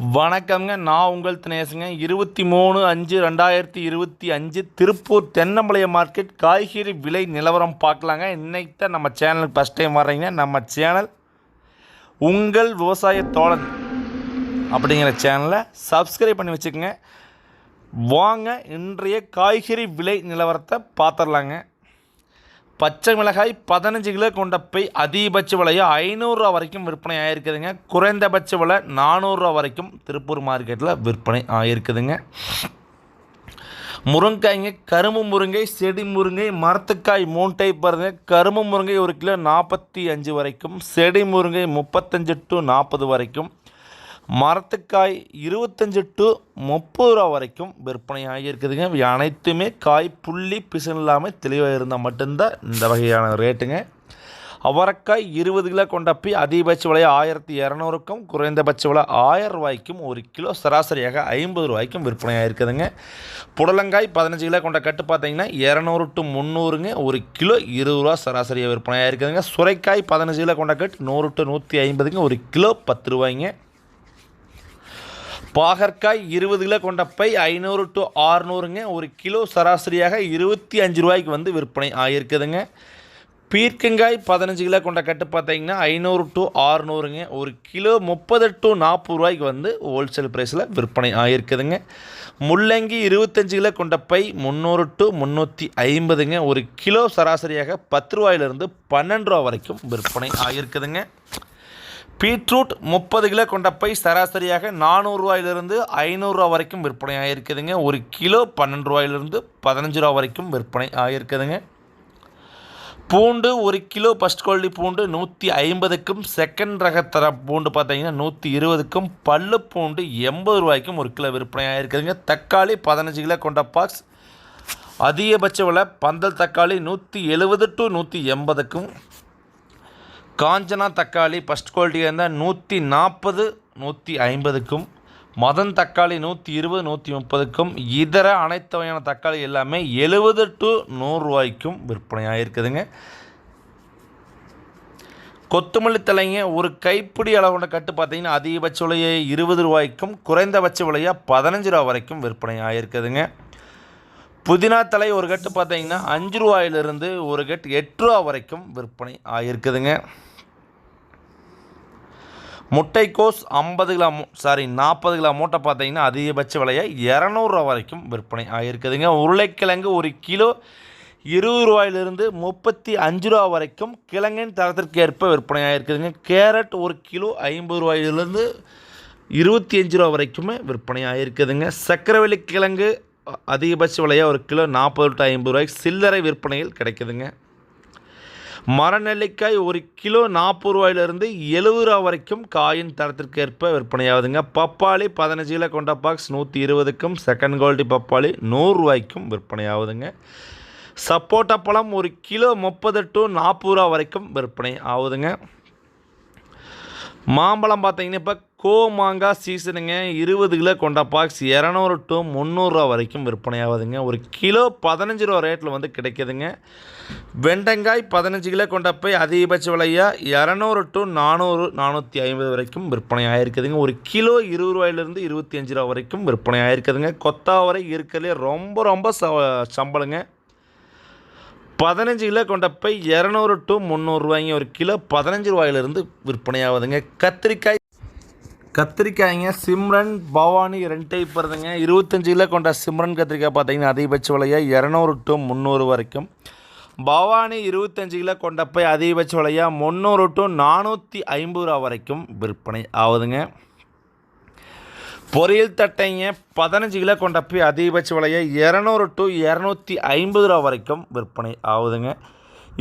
வணக்கம்ங்க. நான் உங்கள் தினேசுங்க. இருபத்தி மூணு அஞ்சு ரெண்டாயிரத்தி இருபத்தி அஞ்சு திருப்பூர் தென்னம்பாளையம் மார்க்கெட் காய்கறி விலை நிலவரம் பார்க்கலாங்க. இன்னைக்கு தான் நம்ம சேனலுக்கு ஃபஸ்ட் டைம் வர்றீங்க. நம்ம சேனல் உங்கள் விவசாய தோழன் அப்படிங்கிற சேனலை சப்ஸ்கிரைப் பண்ணி வச்சுக்கோங்க. வாங்க இன்றைய காய்கறி விலை நிலவரத்தை பார்த்துடலாங்க. பச்சை மிளகாய் பதினஞ்சு கிலோ கொண்ட பை அதிகபட்ச விலையை ஐநூறுரூவா வரைக்கும் விற்பனை ஆகிருக்குதுங்க குறைந்தபட்ச விலை நானூறுரூவா வரைக்கும் திருப்பூர் மார்க்கெட்டில் விற்பனை ஆகிருக்குதுங்க முருங்காய்ங்க கரும்பு முருங்கை செடி முருங்கை மரத்துக்காய் மூணு டைப் வருதுங்க கரும்பு முருங்கை ஒரு கிலோ நாற்பத்தி அஞ்சு வரைக்கும் செடி முருங்கை முப்பத்தஞ்சு டு நாற்பது வரைக்கும் மரத்துக்காய் இருபத்தஞ்சு டு முப்பது ரூபா வரைக்கும் விற்பனை ஆகியிருக்குதுங்க இவை அனைத்துமே காய் புள்ளி பிசுன் இல்லாமல் தெளிவாக இருந்தால் மட்டும்தான் இந்த வகையான ரேட்டுங்க. அவரைக்காய் இருபது கிலோ கொண்டப்பி அதிகபட்ச விலை ஆயிரத்தி இரநூறுக்கும் குறைந்தபட்ச விலை ஆயிரம் ரூபாய்க்கும் ஒரு கிலோ சராசரியாக ஐம்பது ரூபாய்க்கும் விற்பனை ஆகிருக்குதுங்க புடலங்காய் பதினஞ்சு கிலோ கொண்ட கட்டு பார்த்தீங்கன்னா இரநூறு டு முந்நூறுங்க ஒரு கிலோ இருபது ரூபா சராசரியாக விற்பனை ஆகிருக்குதுங்க சுரைக்காய் பதினஞ்சு கிலோ கொண்ட கட்டு நூறு டு நூற்றி ஐம்பதுங்க ஒரு கிலோ பத்து ரூபாய்ங்க. பாகற்காய் இருபது கிலோ கொண்ட பை ஐநூறு டு ஆறுநூறுங்க ஒரு கிலோ சராசரியாக இருபத்தி அஞ்சு ரூபாய்க்கு வந்து விற்பனை ஆகியிருக்குதுங்க பீர்க்கங்காய் பதினஞ்சு கிலோ கொண்ட கட்டு பார்த்தீங்கன்னா ஐநூறு டு ஆறுநூறுங்க ஒரு கிலோ முப்பது டு நாற்பது ரூபாய்க்கு வந்து ஹோல்சேல் ப்ரைஸில் விற்பனை ஆகியிருக்குதுங்க முள்ளங்கி இருபத்தஞ்சு கிலோ கொண்ட பை முந்நூறு டு முந்நூற்றி ஐம்பதுங்க. ஒரு கிலோ சராசரியாக பத்து ரூபாயிலிருந்து பன்னெண்டு ரூபா வரைக்கும் விற்பனை ஆகியிருக்குதுங்க பீட்ரூட் முப்பது கிலோ கொண்ட பை சராசரியாக நானூறுரூவாயிலிருந்து ஐநூறுரூவா வரைக்கும் விற்பனை ஆகிருக்குதுங்க ஒரு கிலோ பன்னெண்டு ரூபாயிலிருந்து பதினஞ்சு ரூபா வரைக்கும் விற்பனை ஆகிருக்குதுங்க பூண்டு ஒரு கிலோ ஃபஸ்ட் குவாலிட்டி பூண்டு நூற்றி ஐம்பதுக்கும் செகண்ட் ரகத்தர பூண்டு பார்த்தீங்கன்னா நூற்றி இருபதுக்கும் பல்லு பூண்டு எண்பது ரூபாய்க்கும் ஒரு கிலோ விற்பனை ஆகிருக்குதுங்க தக்காளி பதினஞ்சு கிலோ கொண்ட பாக்ஸ் அதிகபட்ச விலை பந்தல் தக்காளி நூற்றி எழுபது டு நூற்றி எண்பதுக்கும் காஞ்சனா தக்காளி ஃபஸ்ட் குவாலிட்டியாக இருந்தால் நூற்றி நாற்பது நூற்றி ஐம்பதுக்கும் மதன் தக்காளி நூற்றி இருபது நூற்றி முப்பதுக்கும் இதர அனைத்து வகையான தக்காளி எல்லாமே எழுபது டு நூறுரூவாய்க்கும் விற்பனை ஆகிருக்குதுங்க கொத்தமல்லி தலைங்க ஒரு கைப்பிடி அளவுள்ள கட்டு பார்த்தீங்கன்னா அதிகபட்ச விலையை இருபது ரூபாய்க்கும் குறைந்தபட்ச விலையாக பதினஞ்சு ரூபா வரைக்கும் விற்பனை ஆகிருக்குதுங்க புதினா தலை ஒரு கட்டு பார்த்தீங்கன்னா அஞ்சு ரூபாயிலிருந்து ஒரு கட்டு எட்டு ரூபா வரைக்கும் விற்பனை ஆகிருக்குதுங்க முட்டைக்கோஸ் ஐம்பது கிலோ சாரி நாற்பது கிலோ மூட்டை பார்த்தீங்கன்னா அதிகபட்ச விலையை இரநூறுவா வரைக்கும் விற்பனை ஆகிருக்குதுங்க உருளைக்கிழங்கு ஒரு கிலோ இருபது ரூபாயிலிருந்து முப்பத்தி அஞ்சு ரூபா வரைக்கும் கிழங்கின் தரத்திற்கு ஏற்ப விற்பனை ஆகிருக்குதுங்க கேரட் ஒரு கிலோ ஐம்பது ரூபாயிலிருந்து இருபத்தி அஞ்சு ரூபா வரைக்குமே விற்பனை ஆகிருக்குதுங்க சக்கரவள்ளி கிழங்கு அதிகபட்ச விலையாக ஒரு கிலோ நாற்பது டு ஐம்பது ரூபாய்க்கு சில்லறை விற்பனையில் கிடைக்குதுங்க. மரநெல்லிக்காய் ஒரு கிலோ நாற்பது ரூபாயிலிருந்து எழுபது ரூபா வரைக்கும் காயின் தரத்திற்கு ஏற்ப விற்பனையாகுதுங்க. பப்பாளி பதினஞ்சு கிலோ கொண்ட பாக்ஸ் நூற்றி இருபதுக்கும் செகண்ட் குவாலிட்டி பப்பாளி நூறுரூவாய்க்கும் விற்பனையாகுதுங்க. சப்போட்டா பழம் ஒரு கிலோ முப்பது டு நாற்பது ரூபா வரைக்கும் விற்பனை ஆகுதுங்க மாம்பழம் பார்த்தீங்கன்னா இப்போ கோ மாங்காய் சீசனுங்க. இருபது கிலோ கொண்ட பாக்ஸ் இரநூறு டு முந்நூறுரூவா வரைக்கும் விற்பனையாகுதுங்க. ஒரு கிலோ பதினஞ்சு ரூபா ரேட்டில் வந்து கிடைக்குதுங்க. வெண்டங்காய் பதினஞ்சு கிலோ கொண்ட போய் அதிகபட்ச விலையாக இரநூறு டு நானூறு நானூற்றி ஐம்பது வரைக்கும் விற்பனை ஆகிருக்குதுங்க ஒரு கிலோ இருபது ரூபாயிலிருந்து இருபத்தி அஞ்சு ரூபா வரைக்கும் விற்பனை ஆகிருக்குதுங்க கொத்தாவரை இருக்கிறதுலே ரொம்ப ரொம்ப ச சம்பளங்க. பதினஞ்சு கிலோ கொண்ட பை இரநூறு டு முந்நூறுரூவாய்ங்க ஒரு கிலோ பதினஞ்சு ரூபாயிலிருந்து விற்பனையாகுதுங்க. கத்திரிக்காய் கத்திரிக்காய்ங்க சிம்ரன் பவானி ரெண்டு டைப் வருதுங்க. இருபத்தஞ்சு கிலோ கொண்ட சிம்ரன் கத்திரிக்காய் பார்த்தீங்கன்னா அதிகபட்ச விலையாக இரநூறு டு முந்நூறு வரைக்கும். பவானி இருபத்தஞ்சு கிலோ கொண்ட பை அதிகபட்ச விலையாக முந்நூறு டு நானூற்றி ஐம்பது ரூபா வரைக்கும் விற்பனை ஆகுதுங்க. பொரியல் தட்டைங்க பதினஞ்சு கிலோ கொண்ட போய் அதிகபட்ச விலையை இரநூறு டு இரநூத்தி ஐம்பது ரூபா வரைக்கும் விற்பனை ஆகுதுங்க.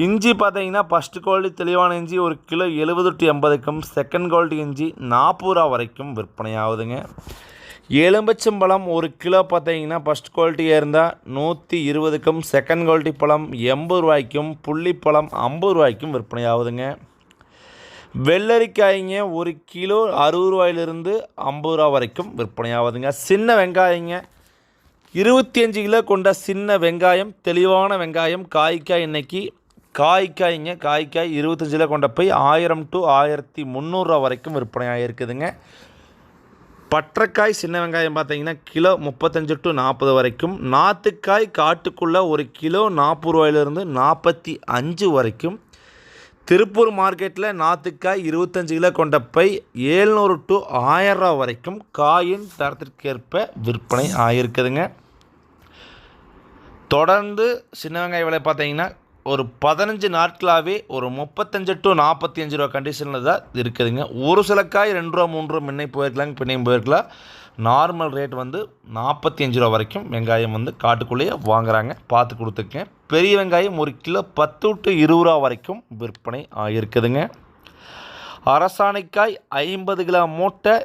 இஞ்சி பார்த்தீங்கன்னா ஃபஸ்ட்டு குவாலிட்டி தெளிவான இஞ்சி ஒரு கிலோ எழுபது டு எண்பதுக்கும் செகண்ட் குவாலிட்டி இஞ்சி நாற்பது ரூபா வரைக்கும் விற்பனை ஆகுதுங்க. எலும்பச்சம்பழம் ஒரு கிலோ பார்த்தீங்கன்னா ஃபஸ்ட் குவாலிட்டியாக இருந்தால் நூற்றி இருபதுக்கும் செகண்ட் குவாலிட்டி பழம் எண்பது ரூபாய்க்கும் புள்ளிப்பழம் ஐம்பது ரூபாய்க்கும் விற்பனை ஆகுதுங்க. வெள்ளரிக்காய்ங்க ஒரு கிலோ அறுபது ரூபாயிலிருந்து ஐம்பது ரூபா வரைக்கும் விற்பனை ஆகுதுங்க சின்ன வெங்காயங்க இருபத்தி அஞ்சு கிலோ கொண்ட சின்ன வெங்காயம் தெளிவான வெங்காயம் காய்க்காய் இன்றைக்கி காய்க்காய்ங்க காய்க்காய் இருபத்தஞ்சில் கொண்ட போய் ஆயிரம் டு ஆயிரத்தி முந்நூறுரூவா வரைக்கும் விற்பனையாக இருக்குதுங்க பட்டக்காய் சின்ன வெங்காயம் பார்த்தீங்கன்னா கிலோ முப்பத்தஞ்சு டு நாற்பது வரைக்கும் நாற்றுக்காய் காட்டுக்குள்ளே ஒரு கிலோ நாற்பது ரூபாயிலிருந்து நாற்பத்தி அஞ்சு வரைக்கும் திருப்பூர் மார்க்கெட்டில் நாற்றுக்காய் இருபத்தஞ்சு கிலோ கொண்ட பை ஏழ்நூறு டு ஆயிரம் ரூபா வரைக்கும் காயின் தரத்திற்கேற்ப விற்பனை ஆகியிருக்குதுங்க. தொடர்ந்து சின்ன வெங்காய விலை பார்த்தீங்கன்னா ஒரு பதினஞ்சு நாட்களாகவே ஒரு முப்பத்தஞ்சு டு நாற்பத்தி அஞ்சு ரூபா கண்டிஷனில் தான் இருக்குதுங்க. ஒரு சில காய் ரெண்டு ரூபா மூணு ரூபா முன்னே போயிருக்கலாம் பின்னையும் போயிருக்கலாம். நார்மல் ரேட் வந்து நாற்பத்தி அஞ்சு ரூபா வரைக்கும் வெங்காயம் வந்து காட்டுக்குள்ளேயே வாங்குறாங்க. பார்த்து கொடுத்துருக்கேன். பெரிய வெங்காயம் ஒரு கிலோ பத்து டு இருபது ரூபா வரைக்கும் விற்பனை ஆகிருக்குதுங்க அரசாணைக்காய் ஐம்பது கிலோ மூட்டை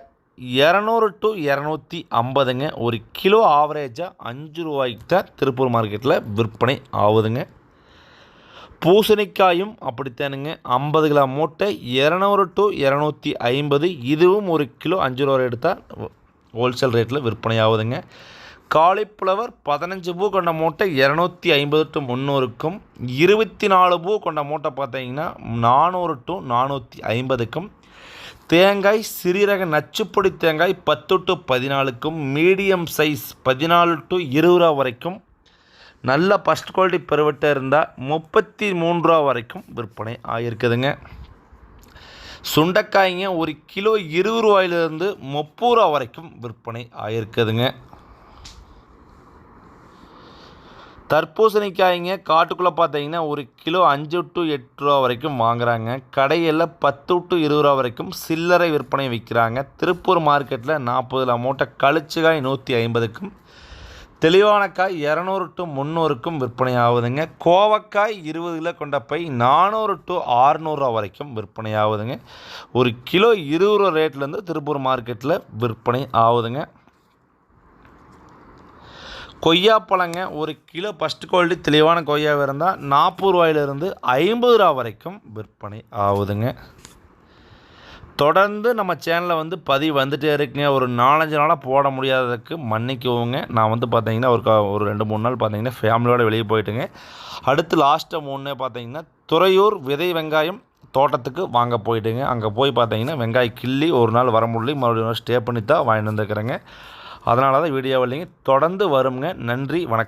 இரநூறு டு இரநூத்தி ஐம்பதுங்க. ஒரு கிலோ ஆவரேஜாக அஞ்சு ரூபாய்க்கு தான் திருப்பூர் மார்க்கெட்டில் விற்பனை ஆகுதுங்க. பூசணிக்காயும் அப்படித்தானுங்க. ஐம்பது கிலோ மூட்டை இரநூறு டு இரநூத்தி ஐம்பது. இதுவும் ஒரு கிலோ அஞ்சு ரூபா எடுத்தால் ஹோல்சேல் ரேட்டில் விற்பனை ஆகுதுங்க காலிஃப்ளவர் பதினஞ்சு பூ கொண்ட மூட்டை இரநூத்தி ஐம்பது டு முந்நூறுக்கும் இருபத்தி நாலு பூ கொண்ட மூட்டை பார்த்தீங்கன்னா நானூறு டு நானூற்றி ஐம்பதுக்கும் தேங்காய் சிறிரக நச்சுப்பொடி தேங்காய் பத்து டு பதினாலுக்கும் மீடியம் சைஸ் பதினாலு டு இருபது ரூபா வரைக்கும் நல்ல ஃபஸ்ட் குவாலிட்டி பெருவட்டாக இருந்தால் முப்பத்தி மூன்று ரூபா வரைக்கும் விற்பனை ஆகியிருக்குதுங்க. சுண்டைக்காய்ங்க ஒரு கிலோ இருபது ரூபாயிலிருந்து முப்பது ரூபா வரைக்கும் விற்பனை ஆகிருக்குதுங்க தர்பூசணிக்காய்ங்க காட்டுக்குள்ளே பார்த்தீங்கன்னா ஒரு கிலோ அஞ்சு டு எட்டு ரூபா வரைக்கும் வாங்குறாங்க. கடையில் பத்து டு இருபது ரூபா வரைக்கும் சில்லறை விற்பனை விற்கிறாங்க. திருப்பூர் மார்க்கெட்டில் நாற்பதுல மூட்டை கழிச்சுக்காய் நூற்றி ஐம்பதுக்கும் தெளிவான காய் இரநூறு டு முந்நூறுக்கும் விற்பனை ஆகுதுங்க கோவக்காய் இருபது கிலோ கொண்ட பை நானூறு டு ஆறுநூறுரூவா வரைக்கும் விற்பனை ஆகுதுங்க ஒரு கிலோ இருபது ரூபா ரேட்லேருந்து திருப்பூர் மார்க்கெட்டில் விற்பனை ஆகுதுங்க. கொய்யாப்பழங்க ஒரு கிலோ ஃபஸ்ட் குவாலிட்டி தெளிவான கொய்யாவை இருந்தால் நாற்பது ரூபாயிலிருந்து ஐம்பது ரூபா வரைக்கும் விற்பனை ஆகுதுங்க. தொடர்ந்து நம்ம சேனலில் வந்து பதிவு வந்துகிட்டே இருக்குங்க. ஒரு நாலஞ்சு நாளாக போட முடியாததுக்கு மன்னிக்குவோங்க. நான் வந்து பார்த்தீங்கன்னா ஒரு ஒரு ரெண்டு மூணு நாள் பார்த்தீங்கன்னா ஃபேமிலியோடு வெளியே போயிட்டுங்க. அடுத்து லாஸ்ட்டு மூணு பார்த்தீங்கன்னா துறையூர் விதை வெங்காயம் தோட்டத்துக்கு வாங்க போயிட்டுங்க. அங்கே போய் பார்த்தீங்கன்னா வெங்காயம் கிள்ளி ஒரு நாள் வர முடியல. மறுபடியும் ஸ்டே பண்ணி தான் வாங்கிட்டு வந்துருக்குறேங்க. அதனால தான் வீடியோ இல்லைங்க. தொடர்ந்து வருங்க. நன்றி வணக்கம்.